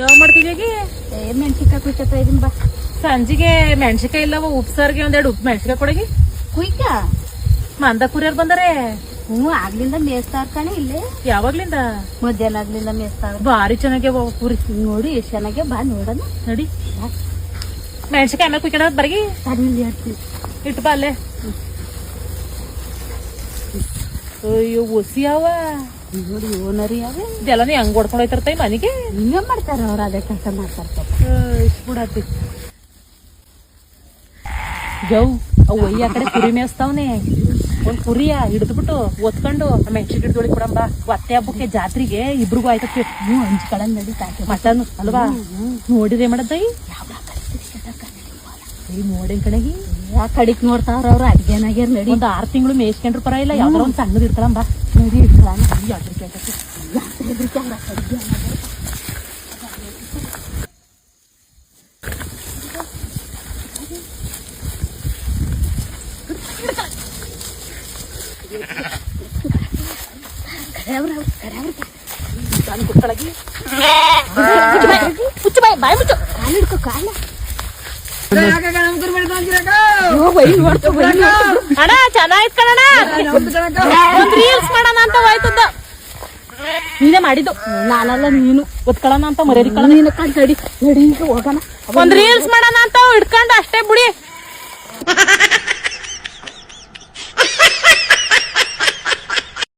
ಯಾವ ಮಾಡ್ತಿದ್ಯಾಗಿ ಮೆಣಸಿನ್ಕಾಯಿ ಕುಯ್ಕತ್ತ ಇದೀನಿ ಬಾ. ಸಂಜಿಗೆ ಮೆಣಸಿಕಾಯಿ ಇಲ್ಲವ ಉಪ್ಸಾರ್ಗೆ ಒಂದೆರಡು ಉಪ್ಪು ಮೆಣಸಿಕಾಯಿ ಕೊಡಗಿ. ಕುಯ್ಕ? ಮಂದ ಕುರಿಯರ್ ಬಂದರೆ. ಹ್ಞೂ ಆಗ್ಲಿಂದ ಮೇಸ್ತಾರ ಕಣೆ ಇಲ್ಲಿ. ಯಾವಾಗ್ಲಿಂದ? ಮಧ್ಯಾಹ್ನ ಆಗ್ಲಿಂದ ಮೇಸ್ತಾರ ಭಾರಿ ಚೆನ್ನಾಗಿ ಪೂರಿ ನೋಡಿ ಎಷ್ಟು ಚೆನ್ನಾಗೆ ಬಾ ನೋಡೋಣ. ನಡಿ. ಮೆಣಸಿಕಾಯಿ ಆಮೇಲೆ ಕುಯ್ಕಡ ಬರ್ಗಿ. ಹೇಳ್ತೀನಿ. ಇಟ್ಟು ಬಾ ಅಲ್ಲೇ. ಅಯ್ಯೋ ಒಸಿಯಾವ ನೋಡಿ ಓನರಿ ಅವೇ ಇದೆಲ್ಲ ಹೆಂಗ್ ಹೊಡ್ಕೊಂಡು ಹೋಯ್ತಿರ್ತಾಯಿ ಮನೆಗೆ? ಹಿಂಗ ಮಾಡ್ತಾರ ಅವ್ರು ಅದೇ ಕೆಲಸ ಮಾಡ್ತಾರ. ಇಷ್ಟು ಬಿಡತ್ತಿ ಜವ್ ಅವು ಒಯ್ಯ ಕಡೆ ಕುರಿ ಮೇಯಿಸ್ತಾವ್ನೆ. ಒಂದ್ ಕುರಿಯ ಹಿಡಿದ್ಬಿಟ್ಟು ಒತ್ಕೊಂಡು ಮೆಣಸಿನ ಗಿಡದೊಳಿ ಕೊಡಂಬ ಒತ್ತೆ ಹಬ್ಬಕ್ಕೆ ಜಾತ್ರೆಗೆ ಇಬ್ರಿಗೂ ಆಯ್ತಕ್ಕೆ ಹಂಚ್ಕೊಳ್ಳಿ ಹಂಚ್ಕೊಳ್ಳೋದ್ ನಡಿ ಸಾಕು ಮಟನ್ ಅಲ್ವಾ? ನೋಡಿದ್ರೆ ಮಾಡದ್ದೈ. ನೋಡಿನ ಕಡೆಗೆ ಆ ಕಡಿಕ್ ನೋಡ್ತಾವ್ರ ಅವ್ರು ಅಡ್ಗೆನಾಗ್ಯಾರ ನಡಿ ಒಂದ್ ಆರ್ ತಿಂಗಳು ಮೇಯಿಸ್ಕೊಂಡ್ರು ಪರ ಇಲ್ಲ ಯಾವ್ದಾರ ಒಂದ್ ಸಣ್ಣದ್ ಇಡ್ಕೊಳಂಬ ನಡಿ ಇಟ್ಕೊಳ್ಳೋಣ ಯಾವ್ದ್ರ ಕೇಳ್ತೈತಿ ಮುಚ್ಚು ಬಾಯ್ ಬಾಯ್ ಮುಚ್ಚು ಕಾಲು ಹಿಡ್ಕೊ ಕಾಲ ಅಣ್ಣ ಚೆನ್ನಾಗಿತ್ ಕಣಣ್ಣ. ಒಂದ್ ರೀಲ್ಸ್ ಮಾಡೋಣ ಅಂತ ಹೋಯ್ತದ ನೀನೇ ಮಾಡಿದ್ದು. ನಾನಲ್ಲ ನೀನು. ಒತ್ಕೊಳ್ಳೋಣ ಅಂತ ಮರ್ಯಾದಿ ಕಣ ನೀನು ಕಣ್ ನಡಿ ಈಗ ಹೋಗೋಣ. ಒಂದ್ ರೀಲ್ಸ್ ಮಾಡೋಣ ಅಂತ ಹಿಡ್ಕೊಂಡು ಅಷ್ಟೇ ಬಿಡಿ.